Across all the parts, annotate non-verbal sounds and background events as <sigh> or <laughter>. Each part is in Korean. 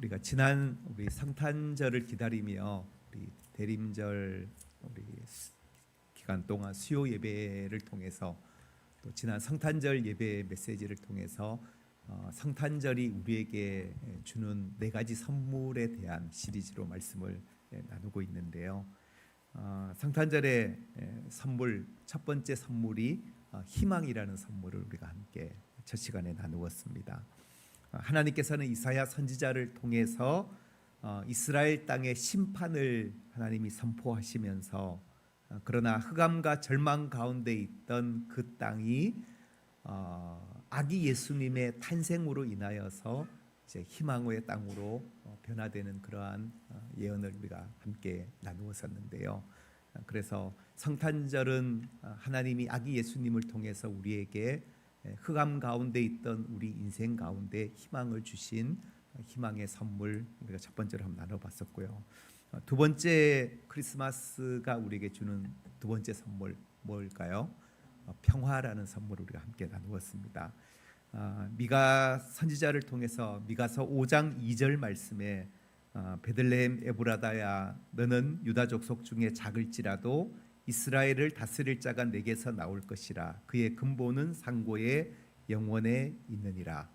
우리가 지난 우리 성탄절을 기다리며 우리 대림절 우리 수- 기간 동안 수요 예배를 통해서 또 지난 성탄절 예배 메시지를 통해서 어, 성탄절이 우리에게 주는 네 가지 선물에 대한 시리즈로 말씀을 예, 나누고 있는데요. 어, 성탄절의 예, 선물 첫 번째 선물이 어, 희망이라는 선물을 우리가 함께 첫 시간에 나누었습니다. 어, 하나님께서는 이사야 선지자를 통해서 어, 이스라엘 땅의 심판을 하나님이 선포하시면서 어, 그러나 흑암과 절망 가운데 있던 그 땅이 어, 아기 예수님의 탄생으로 인하여서 이제 희망의 땅으로 어, 변화되는 그러한 어, 예언을 우리가 함께 나누었었는데요. 어, 그래서 성탄절은 어, 하나님이 아기 예수님을 통해서 우리에게 에, 흑암 가운데 있던 우리 인생 가운데 희망을 주신 어, 희망의 선물 우리가 첫 번째로 한번 나눠봤었고요. 어, 두 번째 크리스마스가 우리에게 주는 두 번째 선물 뭘까요? 어, 평화라는 선물을 우리가 함께 나누었습니다. 아, 미가 선지자를 통해서 미가서 5장 2절 말씀에 아, 베들레헴 에브라다야 너는 유다 족속 중에 작을지라도 이스라엘을 다스릴 자가 내게서 나올 것이라 그의 근본은 상고에 영원에 있느니라.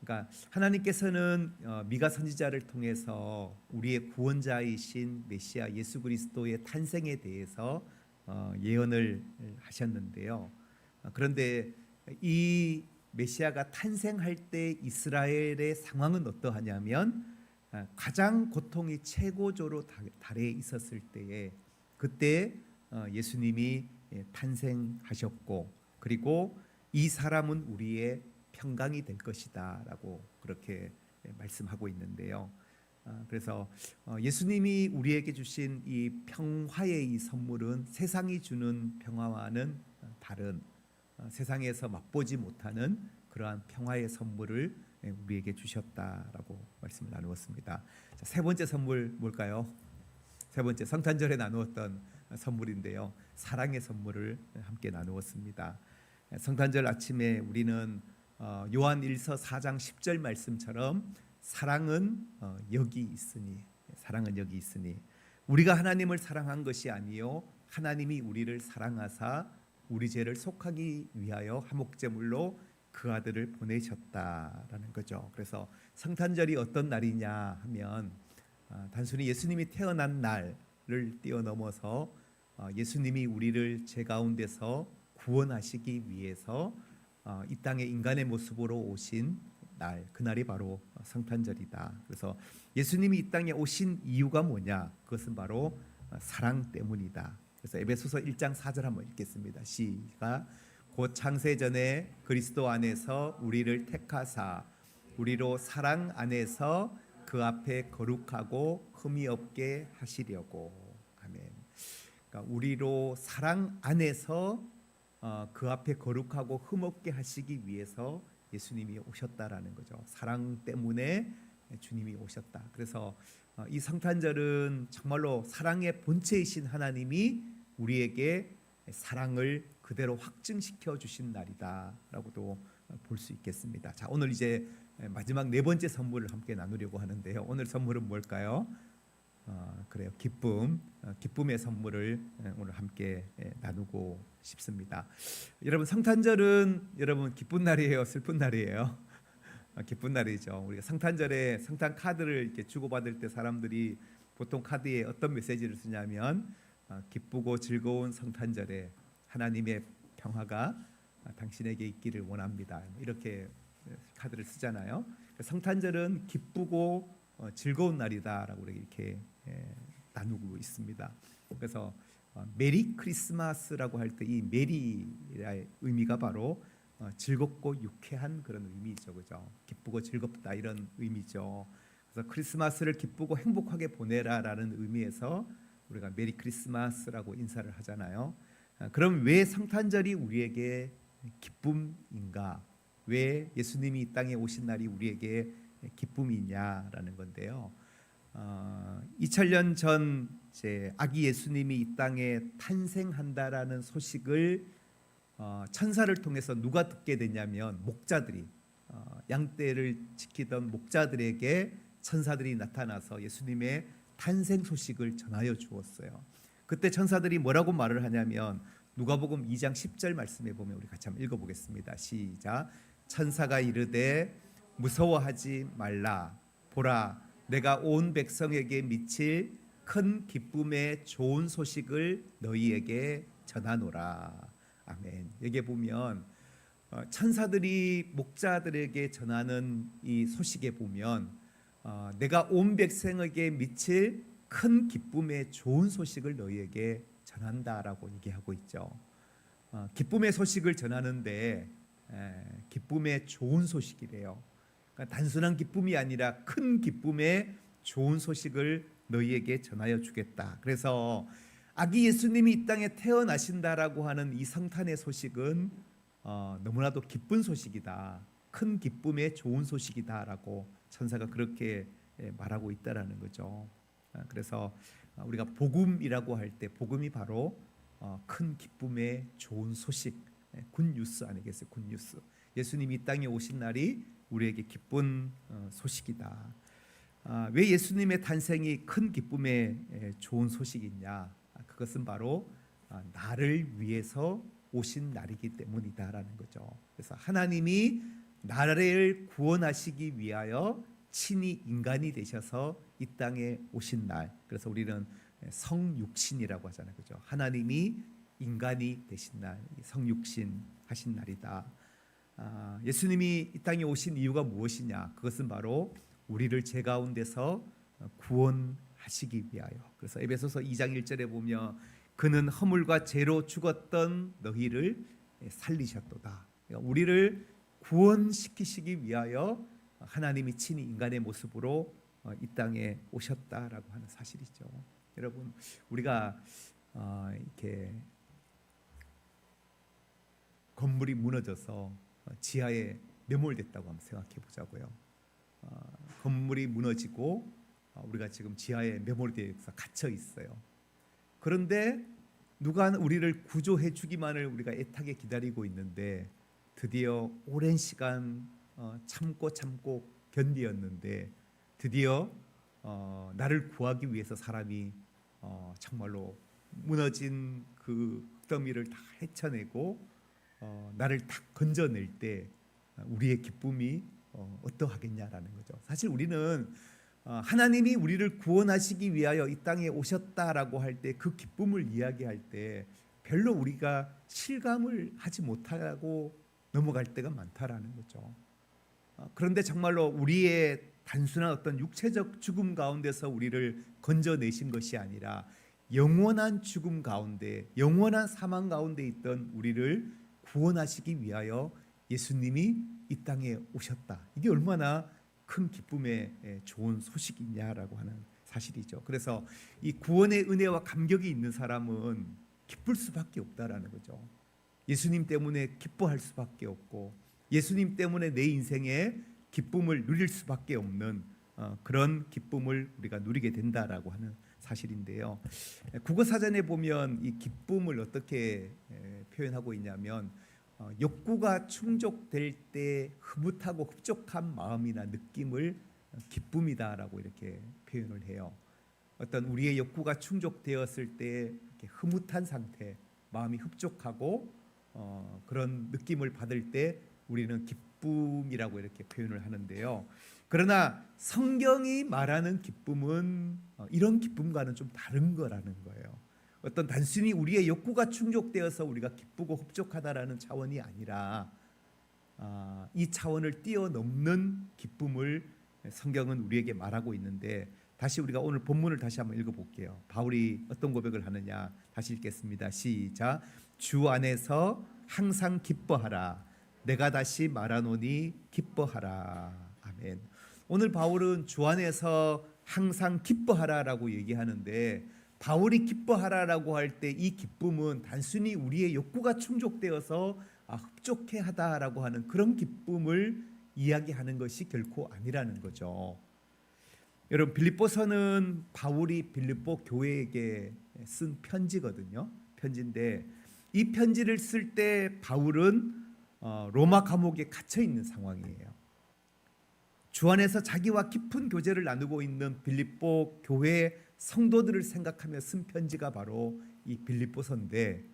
그러니까 하나님께서는 어, 미가 선지자를 통해서 우리의 구원자이신 메시아 예수 그리스도의 탄생에 대해서 어, 예언을 하셨는데요. 어, 그런데 이 메시아가 탄생할 때 이스라엘의 상황은 어떠하냐면 아, 가장 고통이 최고조로 다- 달에 있었을 때에 그때 어, 예수님이 예, 탄생하셨고 그리고 이 사람은 우리의 평강이 될 것이다라고 그렇게 예, 말씀하고 있는데요. 아, 그래서 어, 예수님이 우리에게 주신 이 평화의 이 선물은 세상이 주는 평화와는 어, 다른 어, 세상에서 맛보지 못하는 그러한 평화의 선물을 예, 우리에게 주셨다라고 말씀을 나누었습니다. 자, 세 번째 선물 뭘까요? 세 번째 성탄절에 나누었던 선물인데요. 사랑의 선물을 함께 나누었습니다. 예, 성탄절 아침에 우리는 어, 요한 1서 4장 10절 말씀처럼 사랑은 어, 여기 있으니 사랑은 여기 있으니 우리가 하나님을 사랑한 것이 아니요 하나님이 우리를 사랑하사 우리 죄를 속하기 위하여 화목제물로 그 아들을 보내셨다라는 거죠. 그래서 성탄절이 어떤 날이냐 하면 아, 단순히 예수님이 태어난 날을 뛰어넘어서 어, 예수님이 우리를 죄 가운데서 구원하시기 위해서 어, 이 땅에 인간의 모습으로 오신 날 그날이 바로 성탄절이다. 그래서 예수님이 이 땅에 오신 이유가 뭐냐? 그것은 바로 어, 사랑 때문이다. 그래서 에베소서 1장 4절 한번 읽겠습니다. 시가 곧 창세 전에 그리스도 안에서 우리를 택하사 우리로 사랑 안에서 그 앞에 거룩하고 흠이 없게 하시려고. 그러니까 우리로 사랑 안에서 어, 그 앞에 거룩하고 흠없게 하시기 위해서 예수님이 오셨다라는 거죠. 사랑 때문에 주님이 오셨다. 그래서 어, 이 성탄절은 정말로 사랑의 본체이신 하나님이 우리에게 사랑을 그대로 확증시켜 주신 날이다라고도 볼 수 있겠습니다. 자, 오늘 이제 마지막 네 번째 선물을 함께 나누려고 하는데요. 오늘 선물은 뭘까요? 어, 그래요. 기쁨, 어, 기쁨의 선물을 예, 오늘 함께 예, 나누고 싶습니다. 여러분 성탄절은 여러분 기쁜 날이에요, 슬픈 날이에요. 어, 기쁜 날이죠. 우리가 성탄절에 성탄 카드를 이렇게 주고받을 때 사람들이 보통 카드에 어떤 메시지를 쓰냐면 어, 기쁘고 즐거운 성탄절에 하나님의 평화가 어, 당신에게 있기를 원합니다. 이렇게 카드를 쓰잖아요. 성탄절은 기쁘고 어, 즐거운 날이다라고 이렇게 예, 나누고 있습니다. 그래서 어, 메리 크리스마스라고 할 때 이 메리의 의미가 바로 어, 즐겁고 유쾌한 그런 의미죠, 그죠? 기쁘고 즐겁다 이런 의미죠. 그래서 크리스마스를 기쁘고 행복하게 보내라라는 의미에서 우리가 메리 크리스마스라고 인사를 하잖아요. 아, 그럼 왜 성탄절이 우리에게 기쁨인가? 왜 예수님이 이 땅에 오신 날이 우리에게 기쁨이냐라는 건데요. 어, 2000년 전 아기 예수님이 이 땅에 탄생한다라는 소식을 어, 천사를 통해서 누가 듣게 됐냐면 목자들이 어, 양떼를 지키던 목자들에게 천사들이 나타나서 예수님의 탄생 소식을 전하여 주었어요. 그때 천사들이 뭐라고 말을 하냐면 누가복음 2장 10절 말씀에 보면 우리 같이 한번 읽어 보겠습니다. 시작. 천사가 이르되 무서워하지 말라 보라 내가 온 백성에게 미칠 큰 기쁨의 좋은 소식을 너희에게 전하노라. 아멘. 여기 보면 어, 천사들이 목자들에게 전하는 이 소식에 보면 어, 내가 온 백성에게 미칠 큰 기쁨의 좋은 소식을 너희에게 전한다라고 얘기하고 있죠. 어, 기쁨의 소식을 전하는데 에, 기쁨의 좋은 소식이래요. 그러니까 단순한 기쁨이 아니라 큰 기쁨의 좋은 소식을 너희에게 전하여 주겠다. 그래서 아기 예수님이 이 땅에 태어나신다라고 하는 이 성탄의 소식은 어, 너무나도 기쁜 소식이다. 큰 기쁨의 좋은 소식이다라고 천사가 그렇게 예, 말하고 있다라는 거죠. 아, 그래서 아, 우리가 복음이라고 할 때 복음이 바로 어, 큰 기쁨의 좋은 소식, 예, 굿뉴스 아니겠어요? 굿뉴스. 예수님이 이 땅에 오신 날이 우리에게 기쁜 어, 소식이다. 아, 왜 예수님의 탄생이 큰 기쁨의 에, 좋은 소식이냐? 아, 그것은 바로 아, 나를 위해서 오신 날이기 때문이다라는 거죠. 그래서 하나님이 나를 구원하시기 위하여 친히 인간이 되셔서 이 땅에 오신 날. 그래서 우리는 성육신이라고 하잖아요. 그죠? 하나님이 인간이 되신 날, 성육신 하신 날이다. 아, 예수님이 이 땅에 오신 이유가 무엇이냐? 그것은 바로 우리를 죄 가운데서 구원하시기 위하여. 그래서 에베소서 2장 1절에 보면 그는 허물과 죄로 죽었던 너희를 살리셨도다. 그러니까 우리를 구원시키시기 위하여 하나님이 친히 인간의 모습으로 어, 이 땅에 오셨다라고 하는 사실이죠. 여러분 우리가 어, 이렇게 건물이 무너져서 어, 지하에 매몰됐다고 한번 생각해 보자고요. 건물이 무너지고 우리가 지금 지하에 매몰되어서 갇혀 있어요. 그런데 누가 우리를 구조해 주기만을 우리가 애타게 기다리고 있는데 드디어 오랜 시간 어, 참고 참고 견디었는데 드디어 어, 나를 구하기 위해서 사람이 어, 정말로 무너진 그 흙더미를 다 헤쳐내고 어, 나를 딱 건져낼 때 우리의 기쁨이 어, 어떠하겠냐라는 거죠. 사실 우리는 어, 하나님이 우리를 구원하시기 위하여 이 땅에 오셨다라고 할 때 그 기쁨을 이야기할 때 별로 우리가 실감을 하지 못하고 넘어갈 때가 많다라는 거죠. 어, 그런데 정말로 우리의 단순한 어떤 육체적 죽음 가운데서 우리를 건져내신 것이 아니라 영원한 죽음 가운데, 영원한 사망 가운데 있던 우리를 구원하시기 위하여 예수님이 이 땅에 오셨다. 이게 얼마나 큰 기쁨의 좋은 소식이냐라고 하는 사실이죠. 그래서 이 구원의 은혜와 감격이 있는 사람은 기쁠 수밖에 없다라는 거죠. 예수님 때문에 기뻐할 수밖에 없고 예수님 때문에 내 인생에 기쁨을 누릴 수밖에 없는 어, 그런 기쁨을 우리가 누리게 된다라고 하는 사실인데요. 국어 사전에 보면 이 기쁨을 어떻게 표현하고 있냐면 어, 욕구가 충족될 때 흐뭇하고 흡족한 마음이나 느낌을 기쁨이다라고 이렇게 표현을 해요. 어떤 우리의 욕구가 충족되었을 때 흐뭇한 상태, 마음이 흡족하고 어, 그런 느낌을 받을 때 우리는 기쁨이라고 이렇게 표현을 하는데요. 그러나 성경이 말하는 기쁨은 어, 이런 기쁨과는 좀 다른 거라는 거예요. 어떤 단순히 우리의 욕구가 충족되어서 우리가 기쁘고 흡족하다라는 차원이 아니라 아, 이 차원을 뛰어넘는 기쁨을 성경은 우리에게 말하고 있는데 다시 우리가 오늘 본문을 다시 한번 읽어볼게요. 바울이 어떤 고백을 하느냐 다시 읽겠습니다. 시작. 주 안에서 항상 기뻐하라. 내가 다시 말하노니 기뻐하라. 아멘. 오늘 바울은 주 안에서 항상 기뻐하라라고 얘기하는데 바울이 기뻐하라라고 할 때 이 기쁨은 단순히 우리의 욕구가 충족되어서 아, 흡족해 하다라고 하는 그런 기쁨을 이야기하는 것이 결코 아니라는 거죠. 여러분 빌립보서는 바울이 빌립보 교회에게 쓴 편지거든요. 편지인데 이 편지를 쓸 때 바울은 어, 로마 감옥에 갇혀 있는 상황이에요. 주 안에서 자기와 깊은 교제를 나누고 있는 빌립보 교회 성도들을 생각하며 쓴 편지가 바로 이 빌립보서인데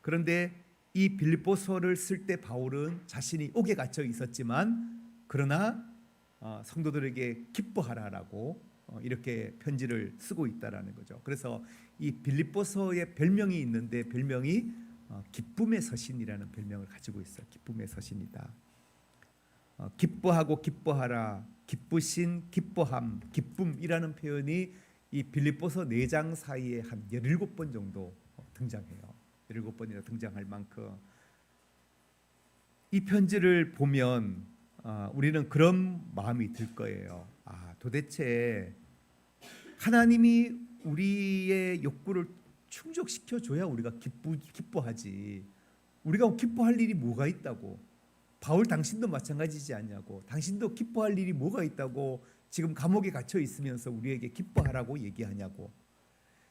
그런데 이 빌립보서를 쓸 때 바울은 자신이 옥에 갇혀 있었지만 그러나 어, 성도들에게 기뻐하라라고 어, 이렇게 편지를 쓰고 있다라는 거죠. 그래서 이 빌립보서의 별명이 있는데 별명이 어, 기쁨의 서신이라는 별명을 가지고 있어요. 기쁨의 서신이다. 어, 기뻐하고 기뻐하라, 기쁘신 기뻐함, 기쁨이라는 표현이 이 빌립보서 4장 사이에 한 17번 정도 어, 등장해요. 17번이나 등장할 만큼 이 편지를 보면 아, 우리는 그런 마음이 들 거예요. 아, 도대체 하나님이 우리의 욕구를 충족시켜 줘야 우리가 기쁘 기뻐하지. 우리가 기뻐할 일이 뭐가 있다고? 바울 당신도 마찬가지지 않냐고. 당신도 기뻐할 일이 뭐가 있다고 지금 감옥에 갇혀 있으면서 우리에게 기뻐하라고 얘기하냐고.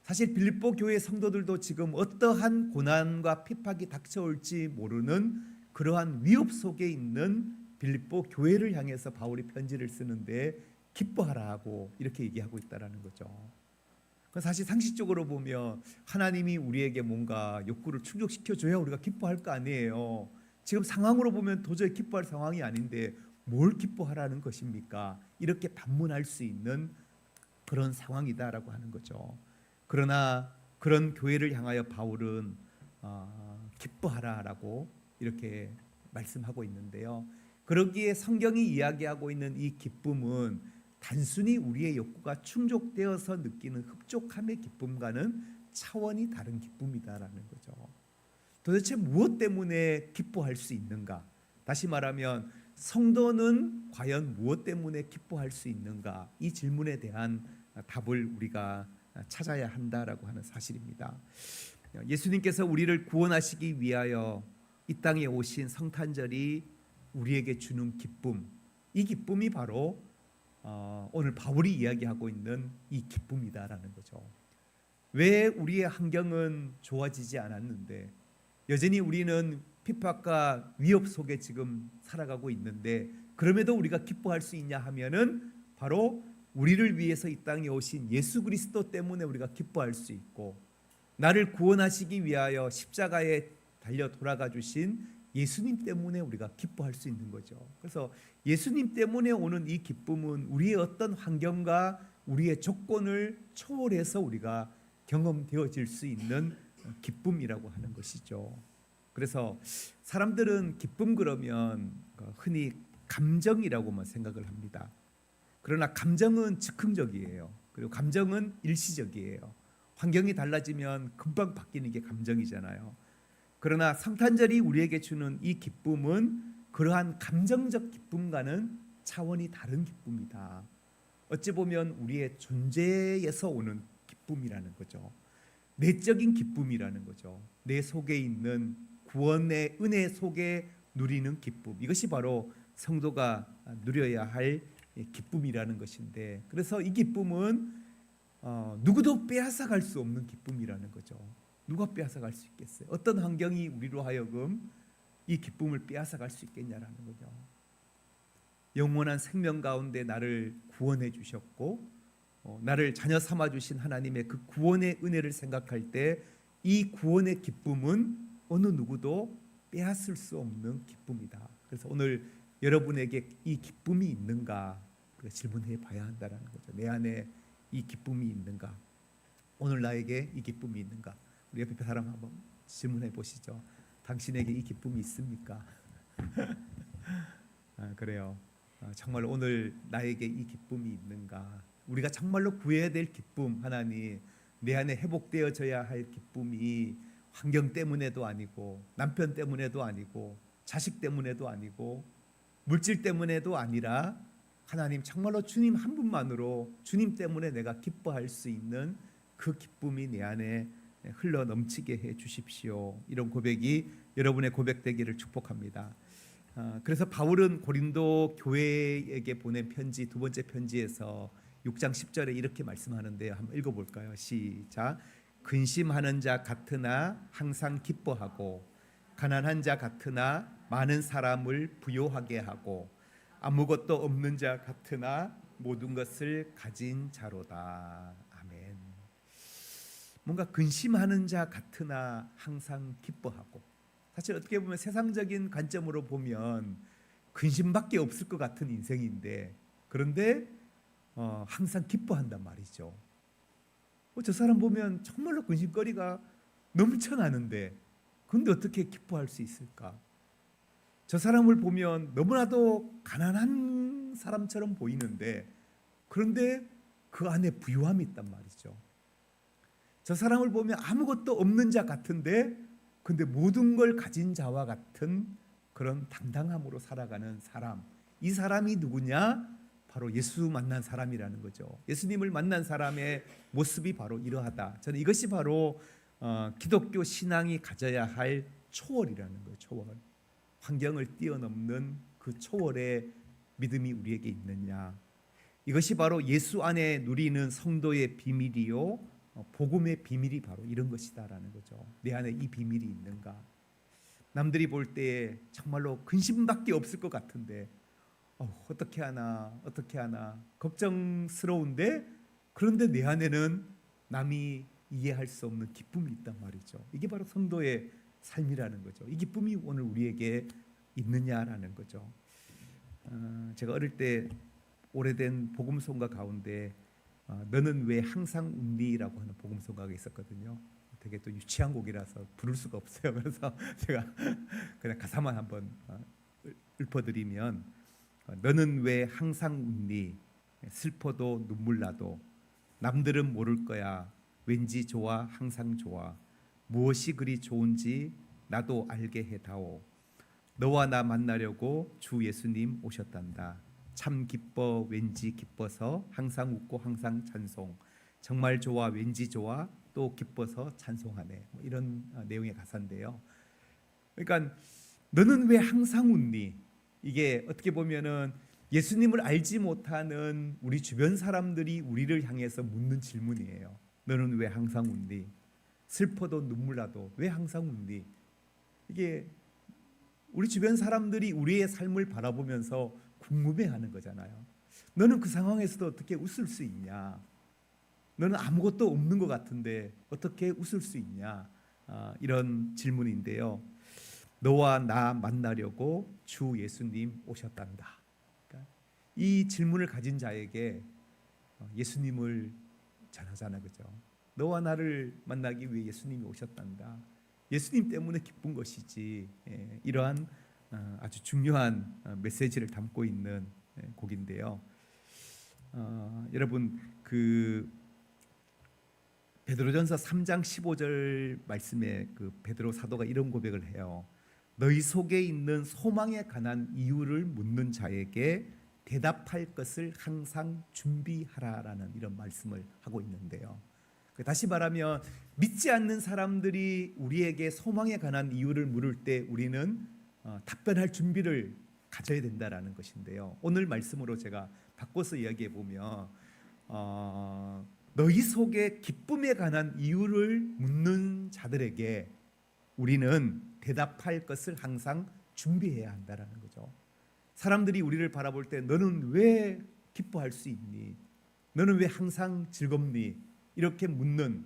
사실 빌립보 교회 성도들도 지금 어떠한 고난과 핍박이 닥쳐올지 모르는 그러한 위협 속에 있는 빌립보 교회를 향해서 바울이 편지를 쓰는데 기뻐하라고 이렇게 얘기하고 있다라는 거죠. 그 사실 상식적으로 보면 하나님이 우리에게 뭔가 욕구를 충족시켜 줘야 우리가 기뻐할 거 아니에요. 지금 상황으로 보면 도저히 기뻐할 상황이 아닌데 뭘 기뻐하라는 것입니까? 이렇게 반문할 수 있는 그런 상황이다라고 하는 거죠. 그러나 그런 교회를 향하여 바울은 어, 기뻐하라라고 이렇게 말씀하고 있는데요. 그러기에 성경이 이야기하고 있는 이 기쁨은 단순히 우리의 욕구가 충족되어서 느끼는 흡족함의 기쁨과는 차원이 다른 기쁨이다라는 거죠. 도대체 무엇 때문에 기뻐할 수 있는가? 다시 말하면 성도는 과연 무엇 때문에 기뻐할 수 있는가? 이 질문에 대한 답을 우리가 찾아야 한다라고 하는 사실입니다. 예수님께서 우리를 구원하시기 위하여 이 땅에 오신 성탄절이 우리에게 주는 기쁨, 이 기쁨이 바로 어, 오늘 바울이 이야기하고 있는 이 기쁨이다라는 거죠. 왜 우리의 환경은 좋아지지 않았는데 여전히 우리는 핍박과 위협 속에 지금 살아가고 있는데 그럼에도 우리가 기뻐할 수 있냐 하면은 바로 우리를 위해서 이 땅에 오신 예수 그리스도 때문에 우리가 기뻐할 수 있고 나를 구원하시기 위하여 십자가에 달려 돌아가 주신 예수님 때문에 우리가 기뻐할 수 있는 거죠. 그래서 예수님 때문에 오는 이 기쁨은 우리의 어떤 환경과 우리의 조건을 초월해서 우리가 경험되어질 수 있는 기쁨이라고 하는 것이죠. 그래서 사람들은 기쁨 그러면 흔히 감정이라고만 생각을 합니다. 그러나 감정은 즉흥적이에요. 그리고 감정은 일시적이에요. 환경이 달라지면 금방 바뀌는 게 감정이잖아요. 그러나 성탄절이 우리에게 주는 이 기쁨은 그러한 감정적 기쁨과는 차원이 다른 기쁨이다. 어찌 보면 우리의 존재에서 오는 기쁨이라는 거죠. 내적인 기쁨이라는 거죠. 내 속에 있는 구원의 은혜 속에 누리는 기쁨. 이것이 바로 성도가 누려야 할 기쁨이라는 것인데, 그래서 이 기쁨은 어, 누구도 빼앗아갈 수 없는 기쁨이라는 거죠. 누가 빼앗아갈 수 있겠어요? 어떤 환경이 우리로 하여금 이 기쁨을 빼앗아갈 수 있겠냐라는 거죠. 영원한 생명 가운데 나를 구원해 주셨고 어, 나를 자녀 삼아 주신 하나님의 그 구원의 은혜를 생각할 때 이 구원의 기쁨은 어느 누구도 빼앗을 수 없는 기쁨이다. 그래서 오늘 여러분에게 이 기쁨이 있는가 질문해 봐야 한다라는 거죠. 내 안에 이 기쁨이 있는가? 오늘 나에게 이 기쁨이 있는가? 우리 옆에 사람 한번 질문해 보시죠. 당신에게 이 기쁨이 있습니까? <laughs> 아, 그래요. 아, 정말 오늘 나에게 이 기쁨이 있는가? 우리가 정말로 구해야 될 기쁨 하나님 내 안에 회복되어져야 할 기쁨이 환경 때문에도 아니고 남편 때문에도 아니고 자식 때문에도 아니고 물질 때문에도 아니라 하나님 정말로 주님 한 분만으로 주님 때문에 내가 기뻐할 수 있는 그 기쁨이 내 안에 흘러 넘치게 해 주십시오. 이런 고백이 여러분의 고백되기를 축복합니다. 아, 그래서 바울은 고린도 교회에게 보낸 편지 두 번째 편지에서 6장 10절에 이렇게 말씀하는데요. 한번 읽어볼까요? 시작. 근심하는 자 같으나 항상 기뻐하고 가난한 자 같으나 많은 사람을 부요하게 하고 아무것도 없는 자 같으나 모든 것을 가진 자로다. 아멘. 뭔가 근심하는 자 같으나 항상 기뻐하고 사실 어떻게 보면 세상적인 관점으로 보면 근심밖에 없을 것 같은 인생인데 그런데 어, 항상 기뻐한단 말이죠. 어, 저 사람 보면 정말로 근심거리가 넘쳐나는데 근데 어떻게 기뻐할 수 있을까? 저 사람을 보면 너무나도 가난한 사람처럼 보이는데 그런데 그 안에 부유함이 있단 말이죠. 저 사람을 보면 아무것도 없는 자 같은데 근데 모든 걸 가진 자와 같은 그런 당당함으로 살아가는 사람. 이 사람이 누구냐? 바로 예수 만난 사람이라는 거죠. 예수님을 만난 사람의 모습이 바로 이러하다. 저는 이것이 바로 어, 기독교 신앙이 가져야 할 초월이라는 거예요. 초월. 환경을 뛰어넘는 그 초월의 믿음이 우리에게 있느냐. 이것이 바로 예수 안에 누리는 성도의 비밀이요. 어, 복음의 비밀이 바로 이런 것이다라는 거죠. 내 안에 이 비밀이 있는가? 남들이 볼 때에 정말로 근심밖에 없을 것 같은데 어, 어떻게 하나 어떻게 하나 걱정스러운데 그런데 내 안에는 남이 이해할 수 없는 기쁨이 있단 말이죠. 이게 바로 성도의 삶이라는 거죠. 이 기쁨이 오늘 우리에게 있느냐라는 거죠. 어, 제가 어릴 때 오래된 복음송가 가운데 어, 너는 왜 항상 웃니라고 하는 복음송가가 있었거든요. 되게 또 유치한 곡이라서 부를 수가 없어요. <laughs> 그래서 제가 그냥 가사만 한번 어, 읊- 읊어드리면 어, 너는 왜 항상 웃니? 슬퍼도 눈물 나도. 남들은 모를 거야. 왠지 좋아 항상 좋아. 무엇이 그리 좋은지 나도 알게 해다오. 너와 나 만나려고 주 예수님 오셨단다. 참 기뻐 왠지 기뻐서 항상 웃고 항상 찬송. 정말 좋아 왠지 좋아 또 기뻐서 찬송하네. 뭐 이런 어, 내용의 가사인데요. 그러니까 너는 왜 항상 웃니 이게 어떻게 보면은 예수님을 알지 못하는 우리 주변 사람들이 우리를 향해서 묻는 질문이에요. 너는 왜 항상 웃니? 슬퍼도 눈물 나도 왜 항상 웃니? 이게 우리 주변 사람들이 우리의 삶을 바라보면서 궁금해하는 거잖아요. 너는 그 상황에서도 어떻게 웃을 수 있냐? 너는 아무것도 없는 것 같은데 어떻게 웃을 수 있냐? 아, 이런 질문인데요. 너와 나 만나려고 주 예수님 오셨단다. 그러니까 이 질문을 가진 자에게 어, 예수님을 전하잖아, 그죠? 너와 나를 만나기 위해 예수님이 오셨단다. 예수님 때문에 기쁜 것이지. 예, 이러한 어, 아주 중요한 어, 메시지를 담고 있는 예, 곡인데요. 어, 여러분 그 베드로전서 3장 15절 말씀에 그 베드로 사도가 이런 고백을 해요. 너희 속에 있는 소망에 관한 이유를 묻는 자에게 대답할 것을 항상 준비하라라는 이런 말씀을 하고 있는데요. 그 다시 말하면 믿지 않는 사람들이 우리에게 소망에 관한 이유를 물을 때 우리는 어, 답변할 준비를 가져야 된다라는 것인데요. 오늘 말씀으로 제가 바꿔서 이야기해 보면 어, 너희 속에 기쁨에 관한 이유를 묻는 자들에게 우리는 대답할 것을 항상 준비해야 한다라는 거죠. 사람들이 우리를 바라볼 때 너는 왜 기뻐할 수 있니? 너는 왜 항상 즐겁니? 이렇게 묻는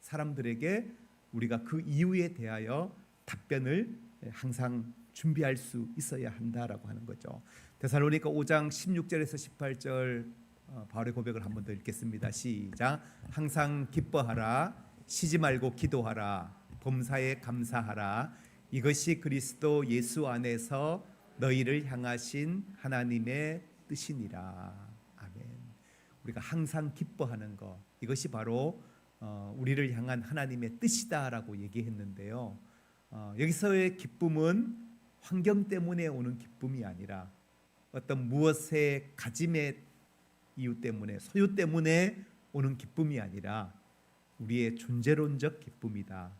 사람들에게 우리가 그 이유에 대하여 답변을 항상 준비할 수 있어야 한다라고 하는 거죠. 데살로니가 5장 16절에서 18절 어, 바울의 고백을 한번 더 읽겠습니다. 시작. 항상 기뻐하라. 쉬지 말고 기도하라. 범사에 감사하라. 이것이 그리스도 예수 안에서 너희를 향하신 하나님의 뜻이니라. 아멘. 우리가 항상 기뻐하는 것 이것이 바로 어, 우리를 향한 하나님의 뜻이다라고 얘기했는데요. 어, 여기서의 기쁨은 환경 때문에 오는 기쁨이 아니라 어떤 무엇의 가짐의 이유 때문에 소유 때문에 오는 기쁨이 아니라 우리의 존재론적 기쁨이다.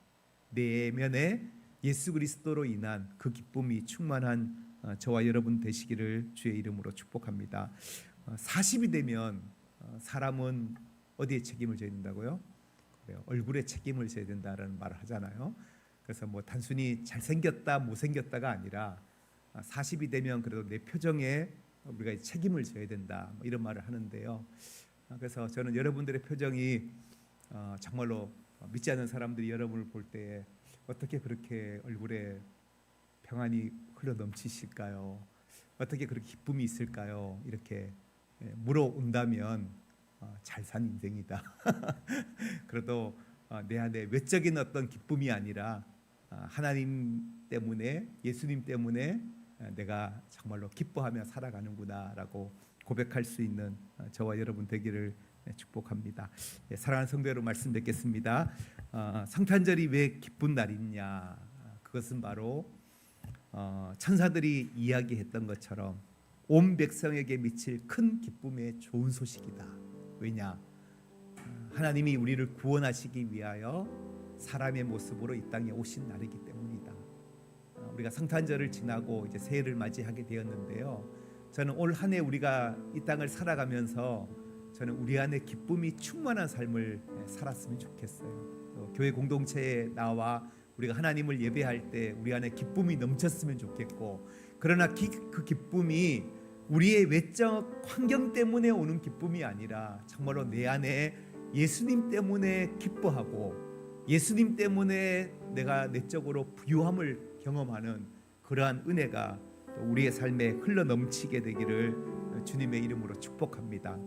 내면에 예수 그리스도로 인한 그 기쁨이 충만한 어, 저와 여러분 되시기를 주의 이름으로 축복합니다. 어, 40이 되면 어, 사람은 어디에 책임을 져야 된다고요? 그래요. 얼굴에 책임을 져야 된다라는 말을 하잖아요. 그래서 뭐 단순히 잘생겼다 못생겼다가 아니라 아, 40이 되면 그래도 내 표정에 우리가 책임을 져야 된다 뭐 이런 말을 하는데요. 아, 그래서 저는 여러분들의 표정이 어, 정말로 믿지 않는 사람들이 여러분을 볼 때 어떻게 그렇게 얼굴에 평안이 흘러 넘치실까요? 어떻게 그렇게 기쁨이 있을까요? 이렇게 예, 물어온다면 어, 잘산 인생이다. <laughs> 그래도 어, 내 안에 외적인 어떤 기쁨이 아니라 어, 하나님 때문에 예수님 때문에 어, 내가 정말로 기뻐하며 살아가는구나라고 고백할 수 있는 어, 저와 여러분 되기를 예, 축복합니다. 예, 사랑하는 성도 여러분 말씀 뵙겠습니다. 어, 성탄절이 왜 기쁜 날이냐? 아, 그것은 바로 어, 천사들이 이야기했던 것처럼 온 백성에게 미칠 큰 기쁨의 좋은 소식이다. 왜냐? 어, 하나님이 우리를 구원하시기 위하여 사람의 모습으로 이 땅에 오신 날이기 때문이다. 어, 우리가 성탄절을 지나고 이제 새해를 맞이하게 되었는데요. 저는 올 한 해 우리가 이 땅을 살아가면서 저는 우리 안에 기쁨이 충만한 삶을 예, 살았으면 좋겠어요. 또 교회 공동체에 나와 우리가 하나님을 예배할 때 우리 안에 기쁨이 넘쳤으면 좋겠고 그러나 기, 그 기쁨이 우리의 외적 환경 때문에 오는 기쁨이 아니라 정말로 내 안에 예수님 때문에 기뻐하고 예수님 때문에 내가 내적으로 부유함을 경험하는 그러한 은혜가 또 우리의 삶에 흘러 넘치게 되기를 주님의 이름으로 축복합니다.